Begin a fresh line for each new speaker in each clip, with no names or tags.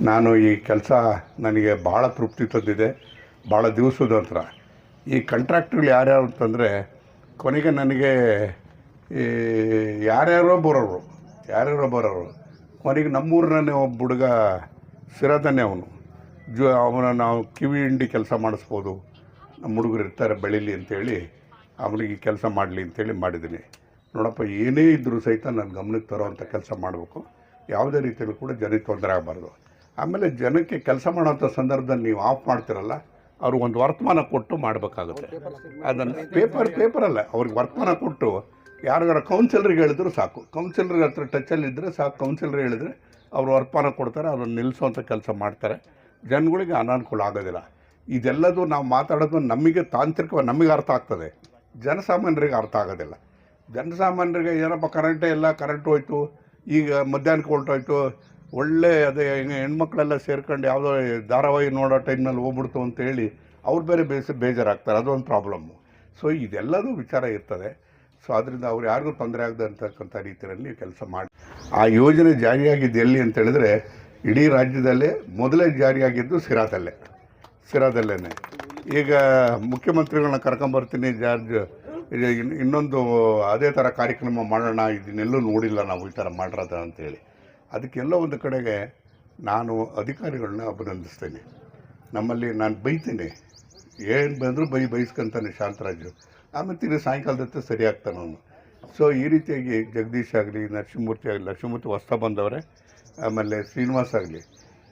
ನಾನು ಈ ಕೆಲಸ ನನಗೆ ಭಾಳ ತೃಪ್ತಿ ತಂದಿದೆ ಭಾಳ ದಿವಸದ ನಂತರ. ಈ ಕಂಟ್ರಾಕ್ಟ್ಗಳು ಯಾರ್ಯಾರು ಅಂತಂದರೆ, ಕೊನೆಗೆ ನನಗೆ ಈ ಯಾರ್ಯಾರೋ ಬರೋರು ಯಾರ್ಯಾರೋ ಬರೋರು. ಕೊನೆಗೆ ನಮ್ಮೂರಿನೇ ಒಬ್ಬ ಹುಡುಗ ಸಿರತಾನೆ ಅವನು. ಜು, ಅವನ ನಾವು ಕಿವಿ ಹಿಂಡಿ ಕೆಲಸ ಮಾಡಿಸ್ಬೋದು. ನಮ್ಮ ಹುಡುಗರು ಇರ್ತಾರೆ ಬೆಳೀಲಿ ಅಂತೇಳಿ ಅವನಿಗೆ ಕೆಲಸ ಮಾಡಲಿ ಅಂತೇಳಿ ಮಾಡಿದ್ದೀನಿ. ನೋಡಪ್ಪ, ಏನೇ ಇದ್ದರೂ ಸಹಿತ ನನ್ನ ಗಮನಕ್ಕೆ ತರೋವಂಥ ಕೆಲಸ ಮಾಡಬೇಕು. ಯಾವುದೇ ರೀತಿಯಲ್ಲೂ ಕೂಡ ಜನಕ್ಕೆ ತೊಂದರೆ ಆಗಬಾರ್ದು. ಆಮೇಲೆ ಜನಕ್ಕೆ ಕೆಲಸ ಮಾಡೋಂಥ ಸಂದರ್ಭದಲ್ಲಿ ನೀವು ಆಫ್ ಮಾಡ್ತಿರಲ್ಲ ಅವ್ರಿಗೆ ಒಂದು ವರ್ತಮಾನ ಕೊಟ್ಟು ಮಾಡಬೇಕಾಗುತ್ತೆ. ಅದನ್ನು ಪೇಪರ್ ಪೇಪರಲ್ಲ ಅವ್ರಿಗೆ ವರ್ತಮಾನ ಕೊಟ್ಟು ಯಾರಿಗಾರ ಕೌನ್ಸಿಲರ್ಗೆ ಹೇಳಿದ್ರು ಸಾಕು. ಕೌನ್ಸಿಲರ್ ಹತ್ರ ಟಚಲ್ಲಿದ್ದರೆ ಸಾಕು ಕೌನ್ಸಿಲರ್ ಹೇಳಿದ್ರೆ ಅವರು ವರ್ತಮಾನ ಕೊಡ್ತಾರೆ ಅದನ್ನು ನಿಲ್ಲಿಸೋವಂಥ ಕೆಲಸ ಮಾಡ್ತಾರೆ. ಜನಗಳಿಗೆ ಅನಾನುಕೂಲ ಆಗೋದಿಲ್ಲ. ಇದೆಲ್ಲದು ನಾವು ಮಾತಾಡೋದು ನಮಗೆ ತಾಂತ್ರಿಕವಾಗಿ ನಮಗೆ ಅರ್ಥ ಆಗ್ತದೆ. ಜನಸಾಮಾನ್ಯರಿಗೆ ಅರ್ಥ ಆಗೋದಿಲ್ಲ. ಜನಸಾಮಾನ್ಯರಿಗೆ ಏನಪ್ಪ ಕರೆಂಟೇ ಇಲ್ಲ ಕರೆಂಟ್ ಹೋಯ್ತು ಈಗ ಮಧ್ಯಾಹ್ನಕ್ಕೆ ಹೊರಟೋಯ್ತು ಒಳ್ಳೆ ಅದೇ ಹೆಣ್ಮಕ್ಳೆಲ್ಲ ಸೇರ್ಕೊಂಡು ಯಾವುದೋ ಧಾರಾವಾಹಿ ನೋಡೋ ಟೈಮ್ನಲ್ಲಿ ಹೋಗ್ಬಿಡ್ತು ಅಂತ ಹೇಳಿ ಅವ್ರು ಬೇರೆ ಬೇಸ ಬೇಜಾರಾಗ್ತಾರೆ. ಅದೊಂದು ಪ್ರಾಬ್ಲಮ್ಮು ಸೊ ಇದೆಲ್ಲದೂ ವಿಚಾರ ಇರ್ತದೆ. ಸೊ ಅದರಿಂದ ಅವ್ರು ಯಾರಿಗೂ ತೊಂದರೆ ಆಗದೆ ಅಂತಕ್ಕಂಥ ರೀತಿಯಲ್ಲಿ ಕೆಲಸ ಮಾಡಿ ಆ ಯೋಜನೆ ಜಾರಿಯಾಗಿದ್ದು ಎಲ್ಲಿ ಅಂತ ಹೇಳಿದ್ರೆ, ಇಡೀ ರಾಜ್ಯದಲ್ಲೇ ಮೊದಲೇ ಜಾರಿಯಾಗಿದ್ದು ಸಿರಾದಲ್ಲೇ. ಸಿರಾದಲ್ಲೇ ಈಗ ಮುಖ್ಯಮಂತ್ರಿಗಳನ್ನ ಕರ್ಕೊಂಬರ್ತೀನಿ, ಜಾರ್ಜ್ ಇನ್ನೊಂದು ಅದೇ ಥರ ಕಾರ್ಯಕ್ರಮ ಮಾಡೋಣ, ಇದನ್ನೆಲ್ಲೂ ನೋಡಿಲ್ಲ ನಾವು ಈ ಥರ ಮಾಡಿರೋದ ಅಂತೇಳಿ ಅದಕ್ಕೆಲ್ಲ ಒಂದು ಕಡೆಗೆ ನಾನು ಅಧಿಕಾರಿಗಳನ್ನ ಅಭಿನಂದಿಸ್ತೇನೆ. ನಮ್ಮಲ್ಲಿ ನಾನು ಬೈತೀನಿ. ಏನು ಬಂದರೂ ಬೈ ಬೈಸ್ಕೊಂತಾನೆ ಶಾಂತರಾಜು. ಆಮೇಲೆ ತಿರುಗಿ ಸಾಯಂಕಾಲದತ್ತೆ ಸರಿ ಆಗ್ತಾನೆ ಅವನು. ಸೊ ಈ ರೀತಿಯಾಗಿ ಜಗದೀಶ್ ಆಗಲಿ, ನರಸಿಂಹಮೂರ್ತಿ ಆಗಲಿ ನರಸಿಂಹಮೂರ್ತಿ ಹೊಸ ಬಂದವರೇ, ಆಮೇಲೆ ಶ್ರೀನಿವಾಸ್ ಆಗಲಿ,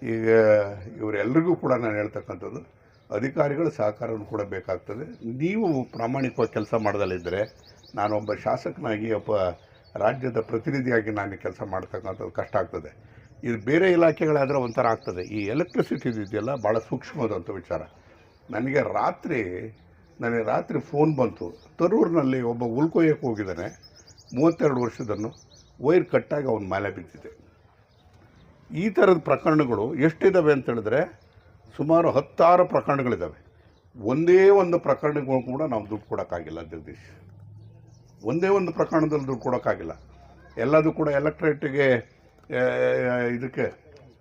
ಈಗ ಇವರೆಲ್ಲರಿಗೂ ಕೂಡ ನಾನು ಹೇಳ್ತಕ್ಕಂಥದ್ದು, ಅಧಿಕಾರಿಗಳ ಸಹಕಾರವನ್ನು ಕೂಡ ಬೇಕಾಗ್ತದೆ. ನೀವು ಪ್ರಾಮಾಣಿಕವಾಗಿ ಕೆಲಸ ಮಾಡ್ದಲ್ಲಿದ್ದರೆ ನಾನೊಬ್ಬ ಶಾಸಕನಾಗಿ ಒಬ್ಬ ರಾಜ್ಯದ ಪ್ರತಿನಿಧಿಯಾಗಿ ನಾನು ಕೆಲಸ ಮಾಡ್ತಕ್ಕಂಥದ್ದು ಕಷ್ಟ ಆಗ್ತದೆ. ಇದು ಬೇರೆ ಇಲಾಖೆಗಳಾದರೆ ಒಂಥರ ಆಗ್ತದೆ. ಈ ಎಲೆಕ್ಟ್ರಿಸಿಟಿ ಇದೆಯಲ್ಲ ಭಾಳ ಸೂಕ್ಷ್ಮವಾದಂಥ ವಿಚಾರ. ನನಗೆ ರಾತ್ರಿ ನನಗೆ ರಾತ್ರಿ ಫೋನ್ ಬಂತು. ತರೂರಿನಲ್ಲಿ ಒಬ್ಬ ಉಳ್ಕೊಯ್ಯಕ್ಕೆ ಹೋಗಿದ್ದಾನೆ, ಮೂವತ್ತೆರಡು ವರ್ಷದನ್ನು ವೈರ್ ಕಟ್ಟಾಗಿ ಅವನ ಮೇಲೆ ಬಿದ್ದಿದೆ. ಈ ಥರದ ಪ್ರಕರಣಗಳು ಎಷ್ಟಿದ್ದಾವೆ ಅಂತೇಳಿದ್ರೆ ಸುಮಾರು ಹತ್ತಾರು ಪ್ರಕರಣಗಳಿದ್ದಾವೆ ಒಂದೇ ಒಂದು ಪ್ರಕರಣಗಳು ಕೂಡ ನಾವು ದುಡ್ಡು ಕೊಡೋಕ್ಕಾಗಿಲ್ಲ, ಜಗದೀಶ್. ಒಂದೇ ಒಂದು ಪ್ರಕರಣದಲ್ಲಿ ದುಡ್ಡು ಕೊಡೋಕ್ಕಾಗಿಲ್ಲ. ಎಲ್ಲದು ಕೂಡ ಎಲೆಕ್ಟ್ರೇಟಿಗೆ ಇದಕ್ಕೆ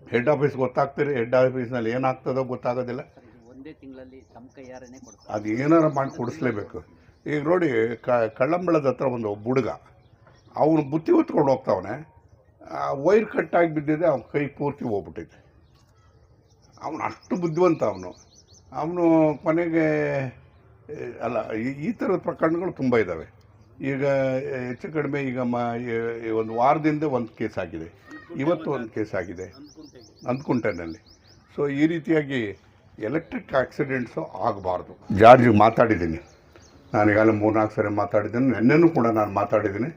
ಹೆಡ್ ಆಫೀಸ್ ಗೊತ್ತಾಗ್ತೀರಿ ಹೆಡ್ ಆಫೀಸ್ನಲ್ಲಿ ಏನಾಗ್ತದೋ ಗೊತ್ತಾಗೋದಿಲ್ಲ. ಅದು ಏನಾರ ಮಾಡಿ ಕೊಡಿಸ್ಲೇಬೇಕು. ಈಗ ನೋಡಿ, ಕ, ಕಳ್ಳಂಬಳದ ಹತ್ರ ಒಂದು ಬುಡಗ. ಹುಡುಗ ಅವನು ಬುತ್ತಿ ಹೊತ್ಕೊಂಡು ಹೋಗ್ತಾವನೆ. ವೈರ್ ಕಟ್ಟಾಗಿ ಬಿದ್ದಿದೆ, ಅವನ ಕೈ ಪೂರ್ತಿ ಹೋಗ್ಬಿಟ್ಟಿದೆ. ಅವನು ಅಷ್ಟು ಬುದ್ಧಿವಂತ ಅವನು. ಅವನು ಕೊನೆಗೆ, ಅಲ್ಲ, ಈ ಥರದ ಪ್ರಕರಣಗಳು ತುಂಬ ಇದ್ದಾವೆ ಈಗ ಹೆಚ್ಚು ಕಡಿಮೆ ಈಗ ಮ ಒಂದು ವಾರದಿಂದ ಒಂದು ಕೇಸ್ ಆಗಿದೆ. ಇವತ್ತು ಒಂದು ಕೇಸ್ ಆಗಿದೆ. ಅಂದ್ಕುಂಟೆನಲ್ಲಿ. ಸೊ, ಈ ರೀತಿಯಾಗಿ ಎಲೆಕ್ಟ್ರಿಕ್ ಆಕ್ಸಿಡೆಂಟ್ಸು ಆಗಬಾರ್ದು. ಜಾರ್ಜ್ ಮಾತಾಡಿದ್ದೀನಿ. ನಾನೀಗಾಗಲೇ ಮೂರ್ನಾಲ್ಕು ಸರಿ ಮಾತಾಡಿದ್ದೀನಿ. ನಿನ್ನೆನೂ ಕೂಡ ನಾನು ಮಾತಾಡಿದ್ದೀನಿ.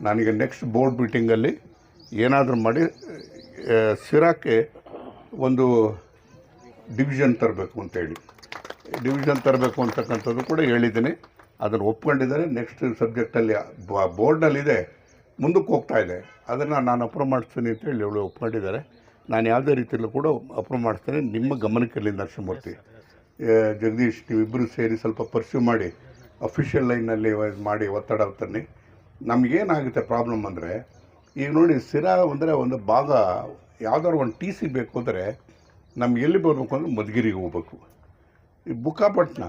ನನಗೆ ನೆಕ್ಸ್ಟ್ ಬೋರ್ಡ್ ಮೀಟಿಂಗಲ್ಲಿ ಏನಾದರೂ ಮಾಡಿ ಸಿರಾಕ್ಕೆ ಒಂದು ಡಿವಿಷನ್ ತರಬೇಕು ಅಂತೇಳಿ. ಡಿವಿಷನ್ ತರಬೇಕು ಅಂತಕ್ಕಂಥದ್ದು ಕೂಡ ಹೇಳಿದ್ದೀನಿ. ಅದನ್ನು ಒಪ್ಕೊಂಡಿದ್ದಾರೆ. ನೆಕ್ಸ್ಟ್ ಸಬ್ಜೆಕ್ಟಲ್ಲಿ ಬೋರ್ಡ್ನಲ್ಲಿದೆ. ಮುಂದಕ್ಕೆ ಹೋಗ್ತಾ ಇದೆ. ಅದನ್ನು ನಾನು ಅಪ್ರೂವ್ ಮಾಡಿಸ್ತೀನಿ ಅಂತೇಳಿ ಅವಳು ಒಪ್ಕೊಂಡಿದ್ದಾರೆ. ನಾನು ಯಾವುದೇ ರೀತಿಯಲ್ಲೂ ಕೂಡ ಅಪ್ರೂವ್ ಮಾಡಿಸ್ತೇನೆ. ನಿಮ್ಮ ಗಮನಕ್ಕಿರಲಿ ನರಸಿಂಹಮೂರ್ತಿ. ಜಗದೀಶ್ ನೀವಿಬ್ಬರು ಸೇರಿ ಸ್ವಲ್ಪ ಪರ್ಸ್ಯೂ ಮಾಡಿ ಅಫಿಷಿಯಲ್ ಲೈನಲ್ಲಿ ಮಾಡಿ ಒತ್ತಡ ತನ್ನಿ ನಮಗೇನಾಗುತ್ತೆ ಪ್ರಾಬ್ಲಮ್ ಅಂದರೆ ಈಗ ನೋಡಿ ಸಿರಾ ಅಂದರೆ ಒಂದು ಭಾಗ ಯಾವ್ದಾದ್ರು ಒಂದು ಟಿ ಸಿ ಬೇಕು ಅಂದರೆ ನಮ್ಗೆ ಎಲ್ಲಿ ಬರಬೇಕು ಅಂದರೆ ಮಧುಗಿರಿಗೆ ಹೋಗ್ಬೇಕು. ಈ ಬುಕ್ಕಾಪಟ್ಟಣ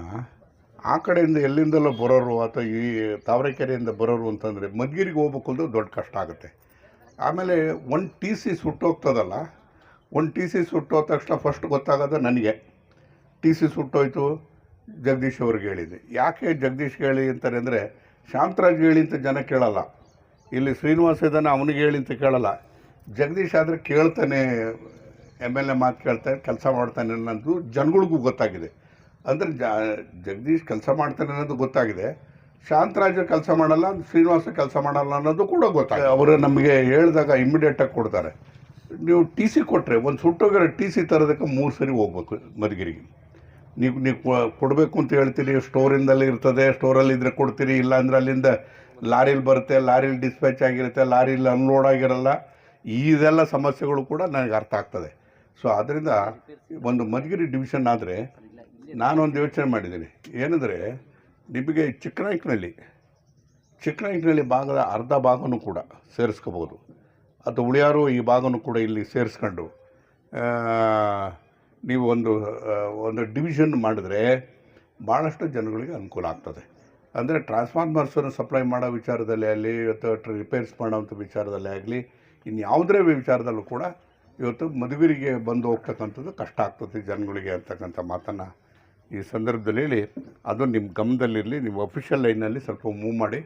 ಆ ಕಡೆಯಿಂದ ಎಲ್ಲಿಂದಲೋ ಬರೋರು ಅಥವಾ ಈ ತಾವರೆಕೆರೆಯಿಂದ ಬರೋರು ಅಂತಂದರೆ ಮದ್ಗಿರಿಗೆ ಹೋಗ್ಬೇಕು ಅಂದ್ರೆ ದೊಡ್ಡ ಕಷ್ಟ ಆಗುತ್ತೆ. ಆಮೇಲೆ ಒಂದು ಟಿ ಸಿ ಸುಟ್ಟೋಗ್ತದಲ್ಲ ಒಂದು ಟಿ ಸಿ ಸುಟ್ಟೋದ ತಕ್ಷಣ ಫಸ್ಟ್ ಗೊತ್ತಾಗೋದು ನನಗೆ. ಟಿ ಸಿ ಸುಟ್ಟೋಯ್ತು, ಜಗದೀಶ್ ಅವ್ರಿಗೆ ಹೇಳಿದೆ. ಯಾಕೆ ಜಗದೀಶ್ ಹೇಳಿ ಅಂತಾರೆ ಅಂದರೆ, ಶಾಂತರಾಜ್ ಹೇಳಿ ಅಂತ ಜನ ಕೇಳಲ್ಲ. ಇಲ್ಲಿ ಶ್ರೀನಿವಾಸ ಇದ್ದಾನೆ ಅವನಿಗೆ ಹೇಳಿ ಅಂತ ಕೇಳಲ್ಲ. ಜಗದೀಶ್ ಆದರೆ ಕೇಳ್ತಾನೆ ಎಂ ಎಲ್ ಎ ಮಾತು ಕೇಳ್ತಾನೆ, ಕೆಲಸ ಮಾಡ್ತಾನೆ ಅನ್ನೋದು ಜನಗಳಿಗೂ ಗೊತ್ತಾಗಿದೆ. ಅಂದರೆ ಜಗದೀಶ್ ಕೆಲಸ ಮಾಡ್ತಾನೆ ಅನ್ನೋದು ಗೊತ್ತಾಗಿದೆ. ಶಾಂತರಾಜ ಕೆಲಸ ಮಾಡಲ್ಲ, ಶ್ರೀನಿವಾಸ ಕೆಲಸ ಮಾಡಲ್ಲ ಅನ್ನೋದು ಕೂಡ ಗೊತ್ತಾಗಿದೆ. ಅವರು ನಮಗೆ ಹೇಳಿದಾಗ ಇಮ್ಮಿಡಿಯೇಟಾಗಿ ಕೊಡ್ತಾರೆ. ನೀವು ಟಿ ಸಿ ಕೊಟ್ಟರೆ ಒಂದು ಸುಟ್ಟೋಗಿರೋ ಟಿ ಸಿ ತರೋದಕ್ಕೆ ಮೂರು ಸರಿ ಹೋಗ್ಬೇಕು ಮಧುಗಿರಿಗೆ. ನೀವು ನೀವು ಕೊಡಬೇಕು ಅಂತ ಹೇಳ್ತೀರಿ, ಸ್ಟೋರಿಂದಲೇ ಇರ್ತದೆ, ಸ್ಟೋರಲ್ಲಿ ಇದ್ರೆ ಕೊಡ್ತೀರಿ, ಇಲ್ಲಾಂದ್ರೆ ಅಲ್ಲಿಂದ ಲಾರಿಲಿ ಬರುತ್ತೆ, ಲಾರಿಲಿ ಡಿಸ್ಪ್ಯಾಚ್ ಆಗಿರುತ್ತೆ, ಲಾರಿಲಿ ಅನ್ಲೋಡ್ ಆಗಿರಲ್ಲ ಇದೆಲ್ಲ ಸಮಸ್ಯೆಗಳು ಕೂಡ ನನಗೆ ಅರ್ಥ ಆಗ್ತದೆ. ಸೊ ಆದ್ದರಿಂದ ಒಂದು ಮಧುಗಿರಿ ಡಿವಿಷನ್ ಆದರೆ ನಾನೊಂದು ಯೋಚನೆ ಮಾಡಿದ್ದೀನಿ. ಏನಂದರೆ, ನಿಮಗೆ ಚಿಕ್ಕನಾಯ್ಕನಲ್ಲಿ ಚಿಕ್ಕನಾಯ್ಕನಲ್ಲಿ ಭಾಗದ ಅರ್ಧ ಭಾಗನೂ ಕೂಡ ಸೇರಿಸ್ಕೋಬೋದು ಅಥವಾ ಉಳಿಯಾರು ಈ ಭಾಗನೂ ಕೂಡ ಇಲ್ಲಿ ಸೇರಿಸ್ಕೊಂಡು ನೀವು ಒಂದು ಒಂದು ಡಿವಿಷನ್ ಮಾಡಿದ್ರೆ ಭಾಳಷ್ಟು ಜನಗಳಿಗೆ ಅನುಕೂಲ ಆಗ್ತದೆ. ಅಂದರೆ ಟ್ರಾನ್ಸ್ಫಾರ್ಮರ್ಸನ್ನು ಸಪ್ಲೈ ಮಾಡೋ ವಿಚಾರದಲ್ಲಿ ಆಗಲಿ ಅಥವಾ ರಿಪೇರ್ಸ್ ಮಾಡೋವಂಥ ವಿಚಾರದಲ್ಲಿ ಆಗಲಿ ಇನ್ಯಾವುದೇ ವಿಚಾರದಲ್ಲೂ ಕೂಡ ಇವತ್ತು ಮದುವೆರಿಗೆ ಬಂದು ಹೋಗ್ತಕ್ಕಂಥದ್ದು ಕಷ್ಟ ಆಗ್ತದೆ ಜನಗಳಿಗೆ ಅಂತಕ್ಕಂಥ ಮಾತನ್ನು ಈ ಸಂದರ್ಭದಲ್ಲಿ ಹೇಳಿ, ಅದು ನಿಮ್ಮ ಗಮನದಲ್ಲಿರಲಿ ನಿಮ್ಮ ಅಫಿಷಿಯಲ್ ಲೈನಲ್ಲಿ ಸ್ವಲ್ಪ ಮೂವ್ ಮಾಡಿ.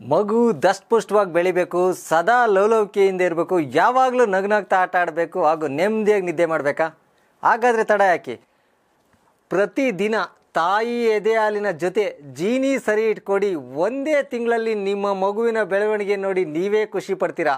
ಮಗು ದಷ್ಟಪುಷ್ಟವಾಗಿ ಬೆಳಿಬೇಕು, ಸದಾ ಲವಲವಿಕೆಯಿಂದ ಇರಬೇಕು, ಯಾವಾಗಲೂ ನಗ್ನಾಗ್ತಾ ಆಟ ಆಡಬೇಕು, ಹಾಗೂ ನೆಮ್ಮದಿಯಾಗಿ ನಿದ್ದೆ ಮಾಡಬೇಕಾ? ಹಾಗಾದರೆ ತಡ ಯಾಕೆ? ಪ್ರತಿದಿನ ತಾಯಿ ಎದೆ ಹಾಲಿನ ಜೊತೆ ಜೀನಿ ಸರಿ ಇಟ್ಕೊಡಿ, ಒಂದೇ ತಿಂಗಳಲ್ಲಿ ನಿಮ್ಮ ಮಗುವಿನ ಬೆಳವಣಿಗೆ ನೋಡಿ ನೀವೇ ಖುಷಿ ಪಡ್ತೀರಾ?